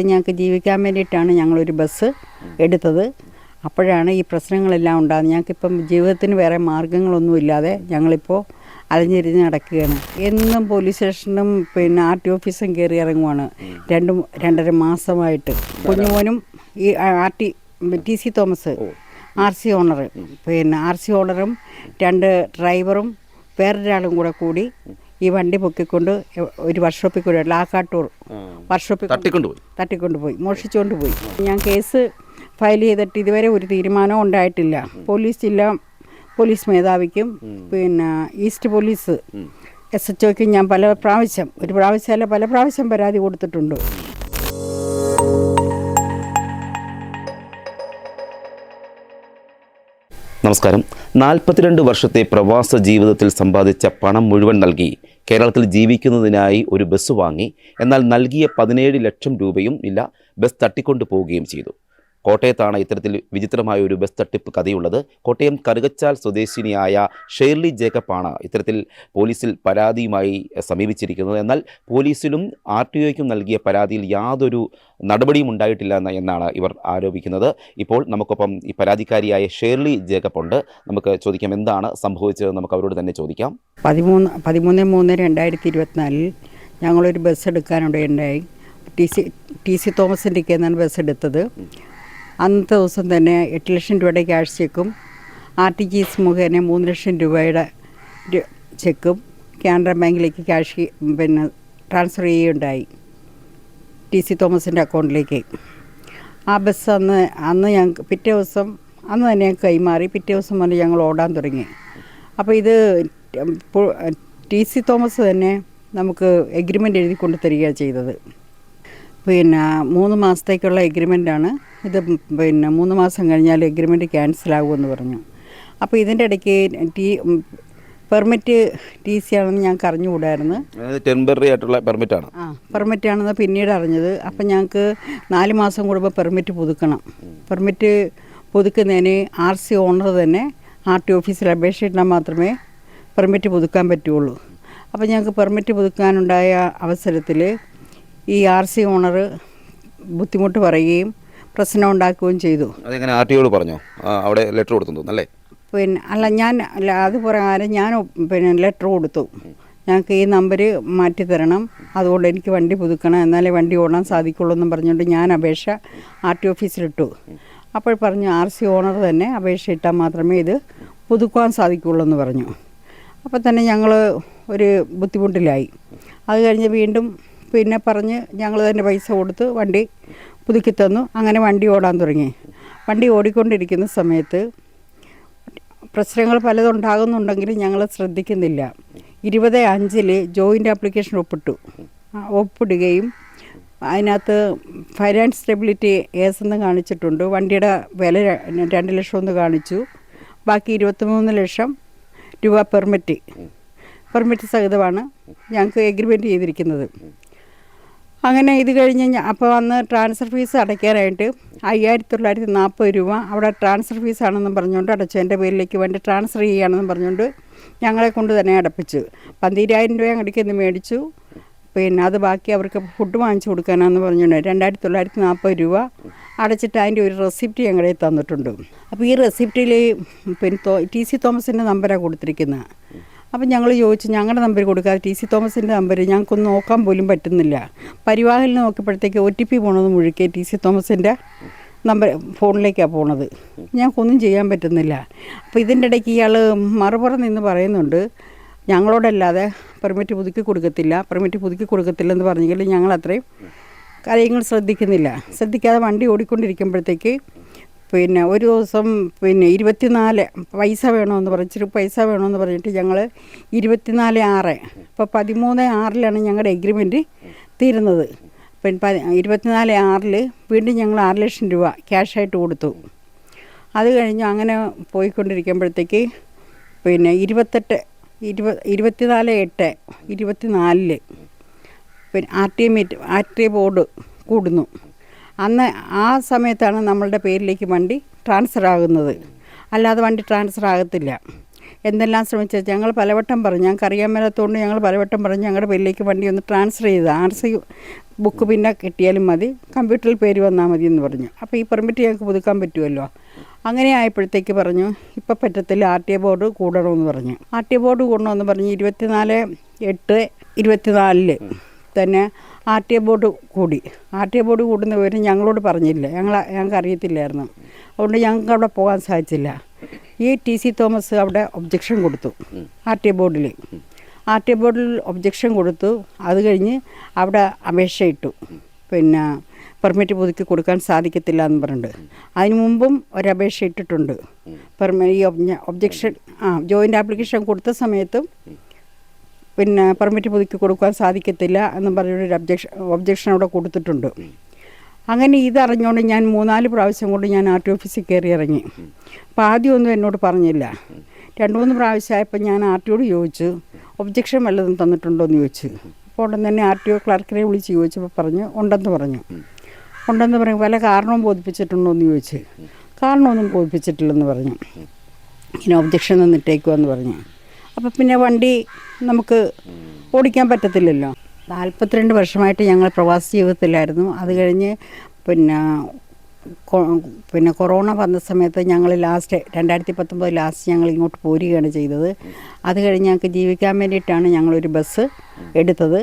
ഞങ്ങൾക്ക് ജീവിക്കാൻ വേണ്ടിയിട്ടാണ് ഞങ്ങളൊരു ബസ് എടുത്തത്. അപ്പോഴാണ് ഈ പ്രശ്നങ്ങളെല്ലാം ഉണ്ടാകുന്നത്. ഞങ്ങൾക്കിപ്പം ജീവിതത്തിന് വേറെ മാർഗങ്ങളൊന്നും ഇല്ലാതെ ഞങ്ങളിപ്പോൾ അലഞ്ഞിരിഞ്ഞ് നടക്കുകയാണ്. എന്നും പോലീസ് സ്റ്റേഷനും പിന്നെ ആർ ടി ഓഫീസും കയറി ഇറങ്ങുവാണ്. രണ്ടും രണ്ടര മാസമായിട്ട്. കുഞ്ഞുമോനും ഈ R T T C Thomas R C owner. പിന്നെ ആർ സി ഓണറും രണ്ട് ഡ്രൈവറും വേറൊരാളും കൂടെ കൂടി ഈ വണ്ടി പൊക്കിക്കൊണ്ട് ഒരു വർക്ക്ഷോപ്പിൽ കൂടെ ലാക്കാട്ടൂർ വർക്ക്ഷോപ്പിൽ കൊണ്ട് തട്ടിക്കൊണ്ടുപോയി? തട്ടിക്കൊണ്ടുപോയി മോഷിച്ചുകൊണ്ട് പോയി ഞാൻ കേസ് ഫയൽ ചെയ്തിട്ട് ഇതുവരെ ഒരു തീരുമാനവും ഉണ്ടായിട്ടില്ല. പോലീസ് ജില്ലാ പോലീസ് മേധാവിക്കും പിന്നെ ഈസ്റ്റ് പോലീസ് എസ് എച്ച് ഒക്കും ഞാൻ പല പ്രാവശ്യം ഒരു പ്രാവശ്യമല്ല പല പ്രാവശ്യം പരാതി കൊടുത്തിട്ടുണ്ട്. നമസ്കാരം. നാൽപ്പത്തിരണ്ട് വർഷത്തെ പ്രവാസ ജീവിതത്തിൽ സമ്പാദിച്ച പണം മുഴുവൻ നൽകി. കേരളത്തിൽ ജീവിക്കുന്നതിനായി ഒരു ബസ് വാങ്ങി എന്നാൽ നൽകിയ പതിനേഴ് ലക്ഷം രൂപയും ഇല്ല ബസ് തട്ടിക്കൊണ്ടു പോവുകയും ചെയ്തു. കോട്ടയത്താണ് ഇത്തരത്തിൽ വിചിത്രമായ ഒരു ബസ് തട്ടിപ്പ് കഥയുള്ളത്. കോട്ടയം കറുകച്ചാൽ സ്വദേശിനിയായ ഷേർലി ജേക്കബാണ് ഇത്തരത്തിൽ പോലീസിൽ പരാതിയുമായി സമീപിച്ചിരിക്കുന്നത്. എന്നാൽ പോലീസിലും ആർ ടി ഒയ്ക്കും നൽകിയ പരാതിയിൽ യാതൊരു നടപടിയും ഉണ്ടായിട്ടില്ല എന്നാണ് ഇവർ ആരോപിക്കുന്നത്. ഇപ്പോൾ നമുക്കൊപ്പം ഈ പരാതിക്കാരിയായ ഷേർലി ജേക്കബ് ഉണ്ട് നമുക്ക് ചോദിക്കാം എന്താണ് സംഭവിച്ചത് നമുക്ക് അവരോട് തന്നെ ചോദിക്കാം. പതിമൂന്ന് പതിമൂന്ന് മൂന്ന് രണ്ടായിരത്തി ഇരുപത്തിനാലിൽ ഞങ്ങളൊരു ബസ് എടുക്കാനിടയുണ്ടായി ടി സി ടി സി തോമസിന്റെ ബസ് എടുത്തത്. അന്നത്തെ ദിവസം തന്നെ എട്ട് ലക്ഷം രൂപയുടെ ക്യാഷ് ചെക്കും. ആർ ടി ജി എസ് മുഖേന മൂന്ന് ലക്ഷം രൂപയുടെ ചെക്കും. കാനറ ബാങ്കിലേക്ക് ക്യാഷ് പിന്നെ ട്രാൻസ്ഫർ ചെയ്യുകയുണ്ടായി. ടി സി തോമസിന്റെ അക്കൗണ്ടിലേക്ക്. ആ ബസ് അന്ന് അന്ന് ഞങ്ങൾക്ക് പിറ്റേ ദിവസം അന്ന് തന്നെ ഞങ്ങൾക്ക് കൈമാറി. പിറ്റേ ദിവസം മുതൽ ഞങ്ങൾ ഓടാൻ തുടങ്ങി. അപ്പോൾ ഇത് ടി സി തോമസ് തന്നെ നമുക്ക് എഗ്രിമെന്റ് എഴുതി കൊണ്ടു തരികയാണ് ചെയ്തത്. പിന്നെ മൂന്ന് മാസത്തേക്കുള്ള എഗ്രിമെന്റാണ് ഇത് പിന്നെ മൂന്ന് മാസം കഴിഞ്ഞാൽ എഗ്രിമെന്റ് ക്യാൻസൽ ആകുമെന്ന് പറഞ്ഞു. അപ്പോൾ ഇതിന്റെ ഇടയ്ക്ക് ടി പെർമിറ്റ് ടി സി ആണെന്ന് ഞാൻ അറിഞ്ഞുകൂടായിരുന്നു ടെമ്പററി ആയിട്ടുള്ള പെർമിറ്റ് ആണ്. ആ പെർമിറ്റ് ആണെന്ന് പിന്നീട് അറിഞ്ഞത്. അപ്പം ഞങ്ങൾക്ക് നാല് മാസം കൂടുമ്പോൾ പെർമിറ്റ് പുതുക്കണം. പെർമിറ്റ് പുതുക്കുന്നതിന് ആർ സി ഓണർ തന്നെ ആർ ടി ഓഫീസിൽ അപേക്ഷ ഇട്ടാൽ മാത്രമേ പെർമിറ്റ് പുതുക്കാൻ പറ്റുള്ളൂ. അപ്പോൾ ഞങ്ങൾക്ക് പെർമിറ്റ് പുതുക്കാനുണ്ടായ അവസരത്തിൽ ഈ ആർ സി ഓണർ ബുദ്ധിമുട്ട് പറയുകയും പ്രശ്നം ഉണ്ടാക്കുകയും ചെയ്തു. അതെങ്ങനെ ആർ ടിയോട് പറഞ്ഞോ? അവിടെ ലെറ്റർ കൊടുത്തു അല്ലേ? പിന്നെ അല്ല ഞാൻ അല്ല അത് പ്രകാരം ഞാൻ പിന്നെ ലെറ്റർ കൊടുത്തു. ഞങ്ങൾക്ക് ഈ നമ്പർ മാറ്റി തരണം. അതുകൊണ്ട് എനിക്ക് വണ്ടി പുതുക്കണം. എന്നാലേ വണ്ടി ഓടാൻ സാധിക്കുള്ളൂ എന്നും പറഞ്ഞുകൊണ്ട് ഞാൻ അപേക്ഷ ആർ ടി ഓഫീസിലിട്ടു. അപ്പോൾ പറഞ്ഞു ആർ സി ഓണർ തന്നെ അപേക്ഷ ഇട്ടാൽ മാത്രമേ ഇത് പുതുക്കുവാൻ സാധിക്കുള്ളൂ എന്ന് പറഞ്ഞു. അപ്പോൾ തന്നെ ഞങ്ങൾ ഒരു ബുദ്ധിമുട്ടിലായി. അത് കഴിഞ്ഞ് വീണ്ടും പിന്നെ പറഞ്ഞ് ഞങ്ങൾ തന്നെ പൈസ കൊടുത്ത് വണ്ടി പുതുക്കി തന്നു. അങ്ങനെ വണ്ടി ഓടാൻ തുടങ്ങി. വണ്ടി ഓടിക്കൊണ്ടിരിക്കുന്ന സമയത്ത് പ്രശ്നങ്ങൾ പലതുണ്ടാകുന്നുണ്ടെങ്കിലും ഞങ്ങൾ ശ്രദ്ധിക്കുന്നില്ല. ഇരുപത് അഞ്ചിൽ ജോയിന്റ് ആപ്ലിക്കേഷൻ ഒപ്പിട്ടു. ഒപ്പിടുകയും അതിനകത്ത് ഫൈനാൻസ് സ്റ്റെബിലിറ്റി ഏസ് എന്ന് കാണിച്ചിട്ടുണ്ട്. വണ്ടിയുടെ വില രണ്ട് ലക്ഷം എന്ന് കാണിച്ചു. ബാക്കി ഇരുപത്തിമൂന്ന് ലക്ഷം രൂപ പെർമിറ്റ്. പെർമിറ്റ് സഹിതമാണ് ഞങ്ങൾക്ക് എഗ്രിമെന്റ് ചെയ്തിരിക്കുന്നത്. അങ്ങനെ ഇത് കഴിഞ്ഞ് അപ്പോൾ വന്ന് ട്രാൻസ്ഫർ ഫീസ് അടയ്ക്കാനായിട്ട് അയ്യായിരത്തി തൊള്ളായിരത്തി നാൽപ്പത് രൂപ അവിടെ ട്രാൻസ്ഫർ ഫീസാണെന്നും പറഞ്ഞുകൊണ്ട് അടച്ചു എന്റെ പേരിലേക്ക് വേണ്ടി ട്രാൻസ്ഫർ ചെയ്യുകയാണെന്നും പറഞ്ഞുകൊണ്ട് ഞങ്ങളെ കൊണ്ട് തന്നെ അടപ്പിച്ചു. പന്തിരായിരം രൂപ അങ്ങടേക്ക് ഇന്ന് മേടിച്ചു. പിന്നെ അത് ബാക്കി അവർക്ക് ഫുഡ് വാങ്ങിച്ചു കൊടുക്കാനാണെന്ന് പറഞ്ഞുകൊണ്ട് രണ്ടായിരത്തി തൊള്ളായിരത്തി നാൽപ്പത് രൂപ അടച്ചിട്ട് അതിന്റെ ഒരു റെസിപ്റ്റ് ഞങ്ങളെ തന്നിട്ടുണ്ട്. അപ്പോൾ ഈ റെസിപ്റ്റിൽ പിന്നെ ടി സി തോമസിന്റെ നമ്പരാണ് കൊടുത്തിരിക്കുന്നത് അപ്പം ഞങ്ങൾ ചോദിച്ചു ഞങ്ങളുടെ നമ്പർ കൊടുക്കാതെ ടി സി തോമസിന്റെ നമ്പർ ഞങ്ങൾക്കൊന്നും നോക്കാൻ പോലും പറ്റുന്നില്ല. പരിവാഹലിൽ നോക്കിയപ്പോഴത്തേക്ക് ഒ ടി പി പോണത് മുഴുക്കെ ടി സി തോമസിന്റെ നമ്പർ ഫോണിലേക്കാണ് പോണത്. ഞങ്ങൾക്കൊന്നും ചെയ്യാൻ പറ്റുന്നില്ല. അപ്പോൾ ഇതിന്റെ ഇടയ്ക്ക് ഇയാൾ മറുപുറം നിന്ന് പറയുന്നുണ്ട് ഞങ്ങളോടല്ലാതെ പെർമിറ്റ് പുതുക്കി കൊടുക്കത്തില്ല പെർമിറ്റ് പുതുക്കി കൊടുക്കത്തില്ലെന്ന് പറഞ്ഞെങ്കിൽ ഞങ്ങൾ അത്രയും കാര്യങ്ങൾ ശ്രദ്ധിക്കുന്നില്ല. ശ്രദ്ധിക്കാതെ വണ്ടി ഓടിക്കൊണ്ടിരിക്കുമ്പോഴത്തേക്ക് പിന്നെ ഒരു ദിവസം പിന്നെ ഇരുപത്തിനാല് പൈസ വേണമെന്ന് പറഞ്ഞിട്ട് പൈസ വേണമെന്ന് പറഞ്ഞിട്ട് ഞങ്ങൾ ഇരുപത്തിനാല് ആറ്. ഇപ്പോൾ പതിമൂന്ന് ആറിലാണ് ഞങ്ങളുടെ എഗ്രിമെന്റ് തീരുന്നത്. പിന്നെ ഇരുപത്തിനാല് ആറിൽ വീണ്ടും ഞങ്ങൾ ആറ് ലക്ഷം രൂപ ക്യാഷായിട്ട് കൊടുത്തു. അത് കഴിഞ്ഞ് അങ്ങനെ പോയിക്കൊണ്ടിരിക്കുമ്പോഴത്തേക്ക് പിന്നെ ഇരുപത്തെട്ട് ഇരുപത് ഇരുപത്തിനാല് എട്ട് ഇരുപത്തിനാലിൽ പിന്നെ R T meet R T board കൂടുന്നു. അന്ന് ആ സമയത്താണ് നമ്മളുടെ പേരിലേക്ക് വണ്ടി ട്രാൻസ്ഫർ ആകുന്നത്. അല്ലാതെ വണ്ടി ട്രാൻസ്ഫർ ആകത്തില്ല. എന്തെല്ലാം ശ്രമിച്ചാൽ ഞങ്ങൾ പലവട്ടം പറഞ്ഞു. ഞങ്ങൾക്ക് അറിയാൻ മേലാത്തതുകൊണ്ട് ഞങ്ങൾ പലവട്ടം പറഞ്ഞു ഞങ്ങളുടെ പേരിലേക്ക് വണ്ടി ഒന്ന് ട്രാൻസ്ഫർ ചെയ്ത് ആർ സി ബുക്ക് പിന്നെ കിട്ടിയാലും മതി കമ്പ്യൂട്ടറിൽ പേര് വന്നാൽ മതി എന്ന് പറഞ്ഞു. അപ്പോൾ ഈ പെർമിറ്റ് ഞങ്ങൾക്ക് പുതുക്കാൻ പറ്റുമല്ലോ. അങ്ങനെ ആയപ്പോഴത്തേക്ക് പറഞ്ഞു ഇപ്പം പറ്റത്തില്ല ആർ ടി എ ബോർഡ് കൂടണമെന്ന് പറഞ്ഞു. ആർ ടി എ ബോർഡ് കൂടണമെന്ന് പറഞ്ഞ് ഇരുപത്തിനാല് എട്ട് ഇരുപത്തിനാലിൽ തന്നെ ആർ ടി എ ബോർഡ് കൂടി. ആർ ടി എ ബോർഡ് കൂടുന്ന വിവരം ഞങ്ങളോട് പറഞ്ഞില്ല. ഞങ്ങൾ ഞങ്ങൾക്ക് അറിയത്തില്ലായിരുന്നു. അതുകൊണ്ട് ഞങ്ങൾക്ക് അവിടെ പോകാൻ സാധിച്ചില്ല. ഈ ടി സി തോമസ് അവിടെ ഒബ്ജക്ഷൻ കൊടുത്തു ആർ ടി എ ബോർഡിൽ ആർ ടി എ ബോർഡിൽ ഒബ്ജക്ഷൻ കൊടുത്തു. അത് കഴിഞ്ഞ് അവിടെ അപേക്ഷ ഇട്ടു. പിന്നെ പെർമിറ്റ് പുതുക്കി കൊടുക്കാൻ സാധിക്കത്തില്ല എന്ന് പറഞ്ഞിട്ട്. അതിന് മുമ്പും ഒരപേക്ഷ ഇട്ടിട്ടുണ്ട്. പെർമി ഈ ഒബ്ജക്ഷൻ ആ ജോയിന്റ് ആപ്ലിക്കേഷൻ കൊടുത്ത സമയത്തും പിന്നെ പെർമിറ്റ് പുതുക്കി കൊടുക്കാൻ സാധിക്കത്തില്ല എന്ന് പറഞ്ഞൊരു ഒബ്ജെക്ഷൻ ഒബ്ജക്ഷൻ അവിടെ കൊടുത്തിട്ടുണ്ട്. അങ്ങനെ ഇതറിഞ്ഞുകൊണ്ട് ഞാൻ മൂന്നാൽ പ്രാവശ്യം കൊണ്ട് ഞാൻ ആർ ടി ഓഫീസിൽ കയറി ഇറങ്ങി. അപ്പോൾ ആദ്യമൊന്നും എന്നോട് പറഞ്ഞില്ല. രണ്ട് മൂന്ന് പ്രാവശ്യമായപ്പോൾ ഞാൻ ആർ ടിയോട് ചോദിച്ചു ഒബ്ജക്ഷൻ വല്ലതും തന്നിട്ടുണ്ടോ എന്ന് ചോദിച്ചു അപ്പോൾ ഉടൻ തന്നെ ആർ ടി ഒ ക്ലർക്കിനെ വിളിച്ച് ചോദിച്ചപ്പോൾ പറഞ്ഞു ഉണ്ടെന്ന് പറഞ്ഞു. ഉണ്ടെന്ന് പറഞ്ഞു പല കാരണവും ബോധിപ്പിച്ചിട്ടുണ്ടോ എന്ന് ചോദിച്ചു കാരണമൊന്നും ബോധിപ്പിച്ചിട്ടില്ലെന്ന് പറഞ്ഞു. ഇങ്ങനെ ഒബ്ജക്ഷൻ തന്നിട്ടേക്കുമെന്ന് പറഞ്ഞു. അപ്പം പിന്നെ വണ്ടി നമുക്ക് ഓടിക്കാൻ പറ്റത്തില്ലല്ലോ. നാൽപ്പത്തിരണ്ട് വർഷമായിട്ട് ഞങ്ങൾ പ്രവാസ ജീവിതത്തിലായിരുന്നു. അത് കഴിഞ്ഞ് പിന്നെ പിന്നെ കൊറോണ വന്ന സമയത്ത് ഞങ്ങൾ ലാസ്റ്റ് രണ്ടായിരത്തി പത്തൊമ്പത് ലാസ്റ്റ് ഞങ്ങൾ ഇങ്ങോട്ട് പോരുകയാണ് ചെയ്തത്. അത് കഴിഞ്ഞ് ഞങ്ങൾക്ക് ജീവിക്കാൻ വേണ്ടിയിട്ടാണ് ഞങ്ങളൊരു ബസ് എടുത്തത്.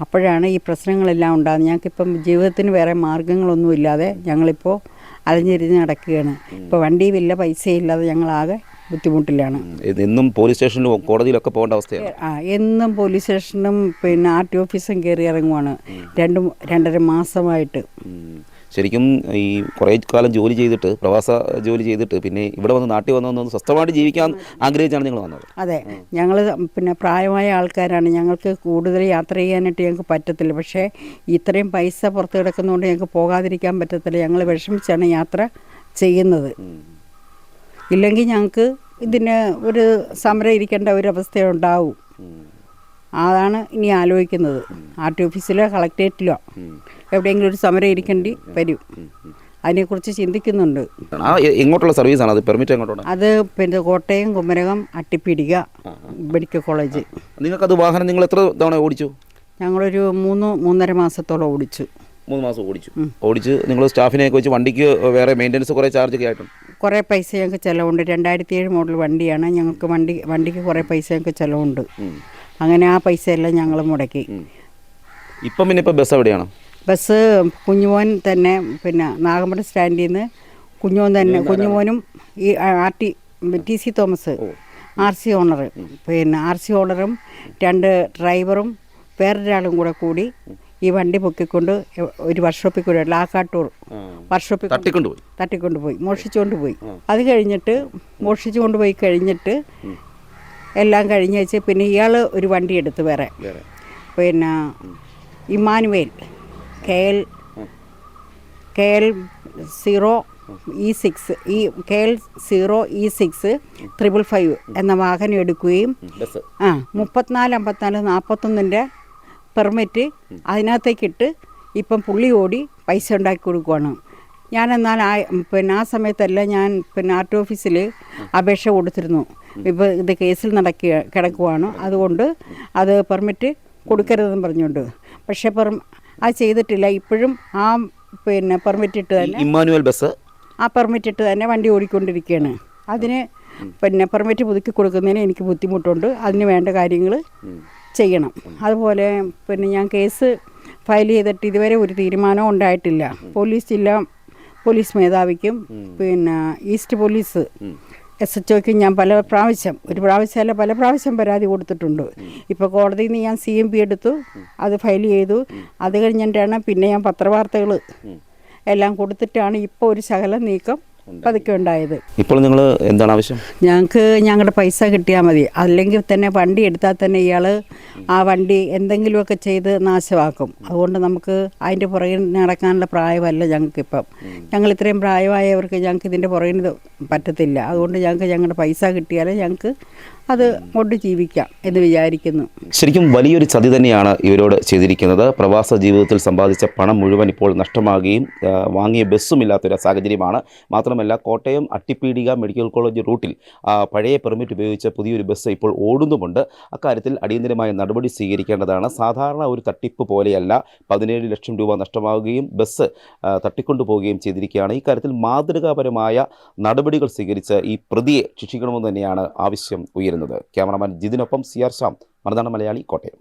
അപ്പോഴാണ് ഈ പ്രശ്നങ്ങളെല്ലാം ഉണ്ടാകുന്നത്. ഞങ്ങൾക്കിപ്പം ജീവിതത്തിന് വേറെ മാർഗങ്ങളൊന്നുമില്ലാതെ ഞങ്ങളിപ്പോൾ അലഞ്ഞിരിഞ്ഞ് നടക്കുകയാണ്. ഇപ്പോൾ വണ്ടിയുമില്ല പൈസയില്ലാതെ ഞങ്ങളാകെ ബുദ്ധിമുട്ടിലാണ്. എന്നും പോലീസ് സ്റ്റേഷനിലും കോടതിയിലൊക്കെ പോകേണ്ട അവസ്ഥയാണ്. ആ എന്നും പോലീസ് സ്റ്റേഷനും പിന്നെ ആർ ടി ഓഫീസും കയറി ഇറങ്ങുവാണ്. രണ്ട് രണ്ടര മാസമായിട്ട്. ശരിക്കും ഈ കുറേ കാലം ജോലി ചെയ്തിട്ട് പ്രവാസ ജോലി ചെയ്തിട്ട് പിന്നെ ഇവിടെ വന്ന് നാട്ടിൽ വന്ന് സ്വസ്ഥമായിട്ട് ജീവിക്കാൻ ആഗ്രഹിച്ചാണ് നിങ്ങൾ വന്നത്. അതെ ഞങ്ങൾ പിന്നെ പ്രായമായ ആൾക്കാരാണ്. ഞങ്ങൾക്ക് കൂടുതൽ യാത്ര ചെയ്യാനായിട്ട് ഞങ്ങൾക്ക് പറ്റത്തില്ല. പക്ഷേ ഇത്രയും പൈസ പുറത്ത് കിടക്കുന്നതുകൊണ്ട് ഞങ്ങൾക്ക് പോകാതിരിക്കാൻ പറ്റത്തില്ല. ഞങ്ങൾ വിഷമിച്ചാണ് യാത്ര ചെയ്യുന്നത്. ഇല്ലെങ്കിൽ ഞങ്ങൾക്ക് ഇതിന് ഒരു സമരം ഇരിക്കേണ്ട ഒരു അവസ്ഥ ഉണ്ടാവും അതാണ് ഇനി ആലോചിക്കുന്നത്. ആർ ടി ഓഫീസിലോ കളക്ടറേറ്റിലോ എവിടെയെങ്കിലും ഒരു സമരം ഇരിക്കേണ്ടി വരും. അതിനെക്കുറിച്ച് ചിന്തിക്കുന്നുണ്ട്. എങ്ങോട്ടുള്ള സർവീസാണ്? അത് പെർമിറ്റ് എങ്ങോട്ടാണ്? അത് പിന്നെ കോട്ടയം കുമരകം അട്ടിപ്പിടിക മെഡിക്കൽ കോളേജ്. നിങ്ങൾക്കത് വാഹനം നിങ്ങൾ എത്ര തവണ ഓടിച്ചു? ഞങ്ങളൊരു മൂന്ന് മൂന്നര മാസത്തോളം ഓടിച്ചു. മൂന്ന് മാസം ഓടിച്ചു. ഓടിച്ച് നിങ്ങൾ സ്റ്റാഫിനെയൊക്കെ വെച്ച് വണ്ടിക്ക് വേറെ മെയിന്റനൻസ് കുറേ ചാർജ് ഒക്കെ ആയിട്ടുണ്ട്. കുറേ പൈസ ഞങ്ങൾക്ക് ചിലവുണ്ട്. രണ്ടായിരത്തി ഏഴ് മോഡൽ വണ്ടിയാണ്. ഞങ്ങൾക്ക് വണ്ടി വണ്ടിക്ക് കുറേ പൈസ ഞങ്ങൾക്ക് ചിലവുണ്ട്. അങ്ങനെ ആ പൈസ എല്ലാം ഞങ്ങൾ മുടക്കി. ഇപ്പം പിന്നെ ഇപ്പോൾ ബസ് എവിടെയാണ്? ബസ് കുഞ്ഞുമോൻ തന്നെ പിന്നെ നാഗമ്പടം സ്റ്റാൻഡിൽ നിന്ന് കുഞ്ഞുമോൻ തന്നെ കുഞ്ഞുമോനും ഈ R T T C Thomas R C owner പിന്നെ ആർ സി ഓണറും രണ്ട് ഡ്രൈവറും വേറൊരാളും കൂടെ കൂടി ഈ വണ്ടി പൊക്കിക്കൊണ്ട് ഒരു വർക്ക്ഷോപ്പിൽ കൂടെ ലാക്കാട്ടൂർ വർക്ക്ഷോപ്പിൽ കൊണ്ട് തട്ടിക്കൊണ്ടുപോയി? തട്ടിക്കൊണ്ടുപോയി മോഷിച്ചുകൊണ്ട് പോയി അത് കഴിഞ്ഞിട്ട് മോഷിച്ചുകൊണ്ട് പോയി കഴിഞ്ഞിട്ട് എല്ലാം കഴിഞ്ഞ് വെച്ച് പിന്നെ ഇയാൾ ഒരു വണ്ടി എടുത്ത് വേറെ. പിന്നെ Emmanuel K L K L zero E six ഈ K L zero E six triple five എന്ന വാഹനം എടുക്കുകയും ആ മുപ്പത്തിനാല് അമ്പത്തിനാല് നാൽപ്പത്തൊന്നിന്റെ പെർമിറ്റ് അതിനകത്തേക്കിട്ട് ഇപ്പം പുള്ളി ഓടി പൈസ ഉണ്ടാക്കി കൊടുക്കുവാണ്. ഞാൻ എന്നാൽ ആ പിന്നെ ആ സമയത്തല്ല ഞാൻ പിന്നെ ആർട്ട് ഓഫീസിൽ അപേക്ഷ കൊടുത്തിരുന്നു. ഇപ്പോൾ ഇത് കേസിൽ നടക്കുക കിടക്കുവാണ്. അതുകൊണ്ട് അത് പെർമിറ്റ് കൊടുക്കരുതെന്ന് പറഞ്ഞുകൊണ്ട്. പക്ഷേ പെർ അത് ചെയ്തിട്ടില്ല. ഇപ്പോഴും ആ പിന്നെ പെർമിറ്റ് ഇട്ട് തന്നെ ഇമ്മാനുവൽ ബസ്? ആ പെർമിറ്റ് ഇട്ട് തന്നെ വണ്ടി ഓടിക്കൊണ്ടിരിക്കുകയാണ്. അതിന് പിന്നെ പെർമിറ്റ് പുതുക്കി കൊടുക്കുന്നതിന് എനിക്ക് ബുദ്ധിമുട്ടുണ്ട്. അതിന് വേണ്ട കാര്യങ്ങൾ ചെയ്യണം. അതുപോലെ പിന്നെ ഞാൻ കേസ് ഫയൽ ചെയ്തിട്ട് ഇതുവരെ ഒരു തീരുമാനവും ഉണ്ടായിട്ടില്ല. പോലീസ് ജില്ലാ പോലീസ് മേധാവിക്കും പിന്നെ ഈസ്റ്റ് പോലീസ് എസ് എച്ച് ഒക്കും ഞാൻ പല പ്രാവശ്യം ഒരു പ്രാവശ്യമല്ല പല പ്രാവശ്യം പരാതി കൊടുത്തിട്ടുണ്ട്. ഇപ്പോൾ കോടതിയിൽ നിന്ന് ഞാൻ സി എം പി എടുത്തു അത് ഫയൽ ചെയ്തു. അത് കഴിഞ്ഞിട്ടാണ് പിന്നെ ഞാൻ പത്രവാർത്തകൾ എല്ലാം കൊടുത്തിട്ടാണ് ഇപ്പോൾ ഒരു ശകലം നീക്കം. പതുക്കെ ഉണ്ടായത്. ഇപ്പോൾ നിങ്ങൾ എന്താണ് ആവശ്യം? ഞങ്ങൾക്ക് ഞങ്ങളുടെ പൈസ കിട്ടിയാൽ മതി. അല്ലെങ്കിൽ തന്നെ വണ്ടി എടുത്താൽ തന്നെ ഇയാൾ ആ വണ്ടി എന്തെങ്കിലുമൊക്കെ ചെയ്ത് നാശമാക്കും. അതുകൊണ്ട് നമുക്ക് അതിന്റെ പുറകിൽ നടക്കാനുള്ള പ്രായമല്ല ഞങ്ങൾക്കിപ്പം. ഞങ്ങൾ ഇത്രയും പ്രായമായവർക്ക് ഞങ്ങൾക്ക് ഇതിന്റെ പുറകിന് ഇത് പറ്റത്തില്ല. അതുകൊണ്ട് ഞങ്ങൾക്ക് ഞങ്ങളുടെ പൈസ കിട്ടിയാലേ ഞങ്ങൾക്ക് അത് കൊണ്ട് ജീവിക്കാം എന്ന് വിചാരിക്കുന്നു. ശരിക്കും വലിയൊരു ചതി തന്നെയാണ് ഇവരോട് ചെയ്തിരിക്കുന്നത്. പ്രവാസ ജീവിതത്തിൽ സമ്പാദിച്ച പണം മുഴുവൻ ഇപ്പോൾ നഷ്ടമാകുകയും വാങ്ങിയ ബസ്സുമില്ലാത്തൊരു സാഹചര്യമാണ്. മാത്രമല്ല കോട്ടയം അട്ടിപ്പീടിക മെഡിക്കൽ കോളേജ് റൂട്ടിൽ പഴയ പെർമിറ്റ് ഉപയോഗിച്ച പുതിയൊരു ബസ് ഇപ്പോൾ ഓടുന്നുമുണ്ട്. അക്കാര്യത്തിൽ അടിയന്തരമായ നടപടി സ്വീകരിക്കേണ്ടതാണ്. സാധാരണ ഒരു തട്ടിപ്പ് പോലെയല്ല പതിനേഴ് ലക്ഷം രൂപ നഷ്ടമാവുകയും ബസ് ആ, തട്ടിക്കൊണ്ടു പോവുകയും ചെയ്തിരിക്കുകയാണ് ഇക്കാര്യത്തിൽ മാതൃകാപരമായ നടപടികൾ സ്വീകരിച്ച് ഈ പ്രതിയെ ശിക്ഷിക്കണമെന്ന് തന്നെയാണ് ആവശ്യം ഉയരുന്നത്. ക്യാമറമാൻ ജിതിനൊപ്പം സി ആർ ശ്യാം. മലയാളി കോട്ടയം.